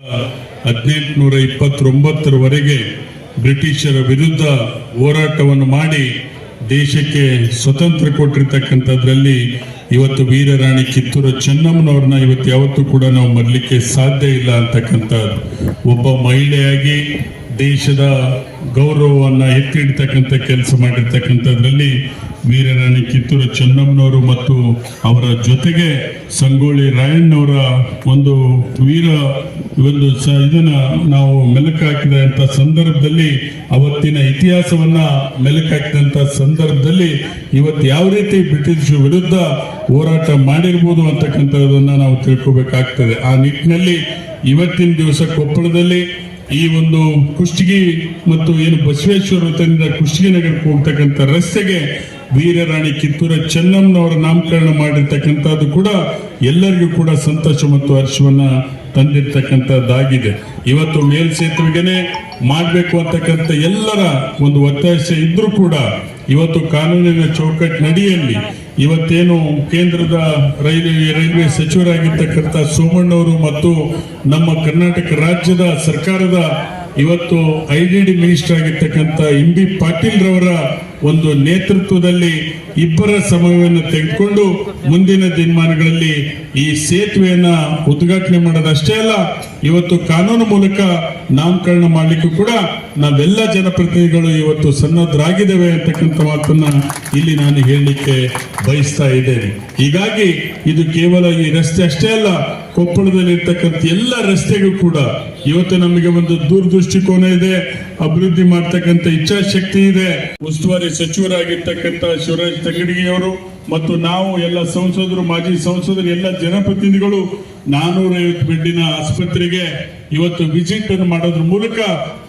ಹದಿನೆಂಟುನೂರ ಇಪ್ಪತ್ತೊಂಬತ್ತರವರೆಗೆ ಬ್ರಿಟಿಷರ ವಿರುದ್ಧ ಹೋರಾಟವನ್ನು ಮಾಡಿ ದೇಶಕ್ಕೆ ಸ್ವತಂತ್ರ ಕೊಟ್ಟಿರ್ತಕ್ಕಂಥದ್ರಲ್ಲಿ ಇವತ್ತು ವೀರರಾಣಿ ಕಿತ್ತೂರು ಚೆನ್ನಮ್ಮನವ್ರನ್ನ ಇವತ್ತು ಯಾವತ್ತೂ ಕೂಡ ನಾವು ಮರಲಿಕ್ಕೆ ಸಾಧ್ಯ ಇಲ್ಲ ಅಂತಕ್ಕಂಥದ್ದು. ಒಬ್ಬ ಮಹಿಳೆಯಾಗಿ ದೇಶದ ಗೌರವವನ್ನು ಎತ್ತಿಡ್ತಕ್ಕಂಥ ಕೆಲಸ ಮಾಡಿರ್ತಕ್ಕಂಥದ್ರಲ್ಲಿ ವೀರರಾಣಿ ಕಿತ್ತೂರು ಚೆನ್ನಮ್ಮನವರು ಮತ್ತು ಅವರ ಜೊತೆಗೆ ಸಂಗೊಳ್ಳಿ ರಾಯಣ್ಣವರ ಒಂದು ವೀರ, ಒಂದು ಸ ಇದನ್ನ ನಾವು ಮೆಲುಕಾಕಿದಂಥ ಸಂದರ್ಭದಲ್ಲಿ, ಅವತ್ತಿನ ಇತಿಹಾಸವನ್ನ ಮೆಲುಕಾಕಿದಂಥ ಸಂದರ್ಭದಲ್ಲಿ ಇವತ್ತು ಯಾವ ರೀತಿ ಬ್ರಿಟಿಷ್ ವಿರುದ್ಧ ಹೋರಾಟ ಮಾಡಿರ್ಬೋದು ಅಂತಕ್ಕಂಥದ್ದನ್ನು ನಾವು ತಿಳ್ಕೊಬೇಕಾಗ್ತದೆ. ಆ ನಿಟ್ಟಿನಲ್ಲಿ ಇವತ್ತಿನ ದಿವಸ ಕೊಪ್ಪಳದಲ್ಲಿ ಈ ಒಂದು ಕುಷ್ಟಗಿ ಮತ್ತು ಏನು ಬಸವೇಶ್ವರ ವೃತ್ತದಿಂದ ಕುಷ್ಟಗಿ ನಗರಕ್ಕೆ ಹೋಗ್ತಕ್ಕಂಥ ರಸ್ತೆಗೆ ವೀರರಾಣಿ ಕಿತ್ತೂರ ಚೆನ್ನಮ್ಮನವರ ನಾಮಕರಣ ಮಾಡಿರ್ತಕ್ಕಂಥದ್ದು ಕೂಡ ಎಲ್ಲರಿಗೂ ಕೂಡ ಸಂತೋಷ ಮತ್ತು ಹರ್ಷವನ್ನ ತಂದಿರ್ತಕ್ಕಂಥದ್ದಾಗಿದೆ. ಇವತ್ತು ಮೇಲ್ಸೇತುವೆಗೆ ಮಾಡಬೇಕು ಅಂತಕ್ಕಂಥ ಎಲ್ಲರ ಒಂದು ಒತ್ತಾಯ ಇದ್ರೂ ಕೂಡ ಇವತ್ತು ಕಾನೂನಿನ ಚೌಕಟ್ಟಿನಡಿಯಲ್ಲಿ ಇವತ್ತೇನು ಕೇಂದ್ರದ ರೈಲ್ವೆ ರೈಲ್ವೆ ಸಚಿವರಾಗಿರ್ತಕ್ಕಂಥ ಸೋಮಣ್ಣವರು ಮತ್ತು ನಮ್ಮ ಕರ್ನಾಟಕ ರಾಜ್ಯದ ಸರ್ಕಾರದ ಇವತ್ತು ಐ ಡಿ ಡಿ ಮಿನಿಸ್ಟರ್ ಆಗಿರ್ತಕ್ಕಂಥ ಎಂ ಬಿ ಪಾಟೀಲ್ ರವರ ಒಂದು ನೇತೃತ್ವದಲ್ಲಿ ಇಬ್ಬರ ಸಮಯವನ್ನು ತೆಗೆದುಕೊಂಡು ಮುಂದಿನ ದಿನಮಾನಗಳಲ್ಲಿ ಈ ಸೇತುವೆಯನ್ನ ಉದ್ಘಾಟನೆ ಮಾಡೋದಷ್ಟೇ ಅಲ್ಲ, ಇವತ್ತು ಕಾನೂನು ಮೂಲಕ ನಾಮಕರಣ ಮಾಡಲಿಕ್ಕೂ ಕೂಡ ನಾವೆಲ್ಲ ಜನಪ್ರತಿನಿಧಿಗಳು ಇವತ್ತು ಸನ್ನದ್ಧರಾಗಿದ್ದೇವೆ ಅಂತಕ್ಕಂಥ ಮಾತನ್ನ ಇಲ್ಲಿ ನಾನು ಹೇಳಲಿಕ್ಕೆ ಬಯಸ್ತಾ ಇದ್ದೇನೆ. ಹೀಗಾಗಿ ಇದು ಕೇವಲ ಈ ರಸ್ತೆ ಅಷ್ಟೇ ಅಲ್ಲ ಕೊಪ್ಪಳದಲ್ಲಿ ಇರ್ತಕ್ಕಂಥ ಎಲ್ಲ ರಸ್ತೆಗೂ ಕೂಡ ಇವತ್ತು ನಮಗೆ ಒಂದು ದೂರದೃಷ್ಟಿಕೋನ ಇದೆ. ಅಭಿವೃದ್ಧಿ ಮಾಡ್ತಕ್ಕಂಥ ಇಚ್ಛಾಶಕ್ತಿ ಇದೆ. ಉಸ್ತುವಾರಿ ಸಚಿವರಾಗಿರ್ತಕ್ಕಂಥ ಶಿವರಾಜ್ ತಗಡಿಗೆಯವರು ಮತ್ತು ನಾವು ಎಲ್ಲ ಸಂಸದರು, ಮಾಜಿ ಸಂಸದರು, ಎಲ್ಲ ಜನಪ್ರತಿನಿಧಿಗಳು ನಾನೂರೈವತ್ತು ಬೆಡ್ಡಿನ ಆಸ್ಪತ್ರೆಗೆ ಇವತ್ತು ವಿಸಿಟ್ ಅನ್ನು ಮಾಡೋದ್ರ ಮೂಲಕ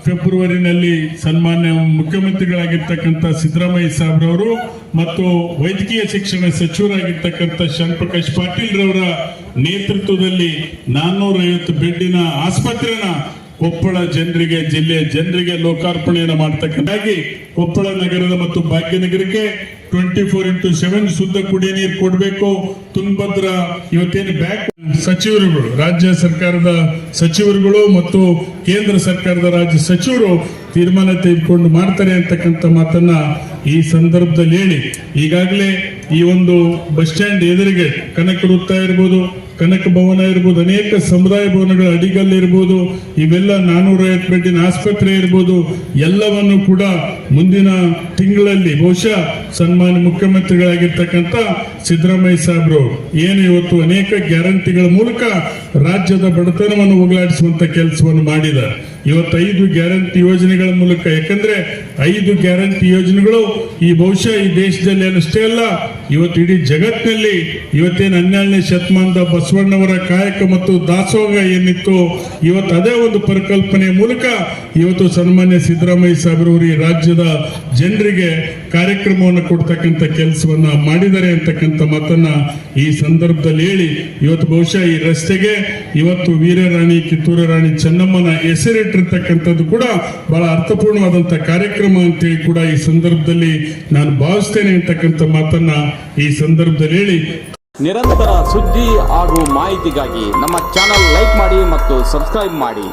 ಫೆಬ್ರವರಿನಲ್ಲಿ ಸನ್ಮಾನ್ಯ ಮುಖ್ಯಮಂತ್ರಿಗಳಾಗಿರ್ತಕ್ಕಂಥ ಸಿದ್ದರಾಮಯ್ಯ ಸಾಬ್ರವರು ಮತ್ತು ವೈದ್ಯಕೀಯ ಶಿಕ್ಷಣ ಸಚಿವರಾಗಿರ್ತಕ್ಕಂಥ ಶಂಪ್ರಕಾಶ್ ಪಾಟೀಲ್ ರವರ ನೇತೃತ್ವದಲ್ಲಿ ನಾನ್ನೂರೈವತ್ತು ಬೆಡ್ಡಿನ ಆಸ್ಪತ್ರೆನ ಕೊಪ್ಪಳ ಜನರಿಗೆ ಜಿಲ್ಲೆಯ ಜನರಿಗೆ ಲೋಕಾರ್ಪಣೆಯನ್ನು ಮಾಡ್ತಕ್ಕಂಥಾಗಿ ಕೊಪ್ಪಳ ನಗರದ ಮತ್ತು ಭಾಗ್ಯನಗರಕ್ಕೆ ಟ್ವೆಂಟಿ ಫೋರ್ ಇಂಟು ಸೆವೆನ್ ಶುದ್ಧ ಕುಡಿಯ ನೀರು ಕೊಡಬೇಕು. ತುಂಗಭದ್ರ ಇವತ್ತೇನು ಬ್ಯಾಕ್ ಸಚಿವರುಗಳು, ರಾಜ್ಯ ಸರ್ಕಾರದ ಸಚಿವರುಗಳು ಮತ್ತು ಕೇಂದ್ರ ಸರ್ಕಾರದ ರಾಜ್ಯ ಸಚಿವರು ತೀರ್ಮಾನ ತೆಗೆದುಕೊಂಡು ಮಾಡ್ತಾರೆ ಅಂತಕ್ಕಂಥ ಮಾತನ್ನ ಈ ಸಂದರ್ಭದಲ್ಲಿ ಹೇಳಿ. ಈಗಾಗಲೇ ಈ ಒಂದು ಬಸ್ ಸ್ಟ್ಯಾಂಡ್ ಎದುರಿಗೆ ಕನಕ ವೃತ್ತ ಇರ್ಬೋದು ಕನಕ ಭವನ ಇರ್ಬೋದು, ಅನೇಕ ಸಮುದಾಯ ಭವನಗಳ ಅಡಿಗಲ್ ಇರ್ಬೋದು, ಇವೆಲ್ಲ ನಾನೂರೈವತ್ತು ಬೆಡ್ಡಿನ ಆಸ್ಪತ್ರೆ ಇರ್ಬೋದು, ಎಲ್ಲವನ್ನು ಕೂಡ ಮುಂದಿನ ತಿಂಗಳಲ್ಲಿ ಬಹುಶಃ ಸನ್ಮಾನ್ಯ ಮುಖ್ಯಮಂತ್ರಿಗಳಾಗಿರ್ತಕ್ಕಂಥ ಸಿದ್ದರಾಮಯ್ಯ ಸಾಹೇಬರು ಏನು ಇವತ್ತು ಅನೇಕ ಗ್ಯಾರಂಟಿಗಳ ಮೂಲಕ ರಾಜ್ಯದ ಬಡತನವನ್ನು ಹೋಗಲಾಡಿಸುವಂತ ಕೆಲಸವನ್ನು ಮಾಡಿದ್ದಾರೆ ಇವತ್ತು ಐದು ಗ್ಯಾರಂಟಿ ಯೋಜನೆಗಳ ಮೂಲಕ, ಯಾಕಂದ್ರೆ ಐದು ಗ್ಯಾರಂಟಿ ಯೋಜನೆಗಳು ಈ ಬಹುಶಃ ಈ ದೇಶದಲ್ಲಿ ಅಷ್ಟೇ ಅಲ್ಲ, ಇವತ್ತು ಇಡೀ ಜಗತ್ತಿನಲ್ಲಿ ಇವತ್ತೇನು ಹನ್ನೆರಡನೇ ಶತಮಾನದ ಬಸವಣ್ಣವರ ಕಾಯಕ ಮತ್ತು ದಾಸೋಹ ಏನಿತ್ತು, ಇವತ್ತು ಅದೇ ಒಂದು ಪರಿಕಲ್ಪನೆಯ ಮೂಲಕ ಇವತ್ತು ಸನ್ಮಾನ್ಯ ಸಿದ್ದರಾಮಯ್ಯ ಸಾಹೇಬ್ರವರು ಈ ರಾಜ್ಯದ ಜನರಿಗೆ ಕಾರ್ಯಕ್ರಮವನ್ನು ಕೊಡ್ತಕ್ಕಂಥ ಕೆಲಸವನ್ನ ಮಾಡಿದ್ದಾರೆ ಅಂತಕ್ಕಂಥ ಮಾತನ್ನ ಈ ಸಂದರ್ಭದಲ್ಲಿ ಹೇಳಿ, ಇವತ್ತು ಬಹುಶಃ ಈ ರಸ್ತೆಗೆ ಇವತ್ತು ವೀರರಾಣಿ, ಕಿತ್ತೂರು ರಾಣಿ ಚೆನ್ನಮ್ಮನ ಹೆಸರಿಟ್ಟಿರ್ತಕ್ಕಂಥದ್ದು ಕೂಡ ಬಹಳ ಅರ್ಥಪೂರ್ಣವಾದಂಥ ಕಾರ್ಯಕ್ರಮ ಅಂತೇಳಿ ಕೂಡ ಈ ಸಂದರ್ಭದಲ್ಲಿ ನಾನು ಭಾವಿಸ್ತೇನೆ ಅಂತಕ್ಕಂಥ ಮಾತನ್ನ ಈ ಸಂದರ್ಭದಲ್ಲಿ ಹೇಳಿ. ನಿರಂತರ ಸುದ್ದಿ ಹಾಗೂ ಮಾಹಿತಿಗಾಗಿ ನಮ್ಮ ಚಾನಲ್ ಲೈಕ್ ಮಾಡಿ ಮತ್ತು ಸಬ್ಸ್ಕ್ರೈಬ್ ಮಾಡಿ.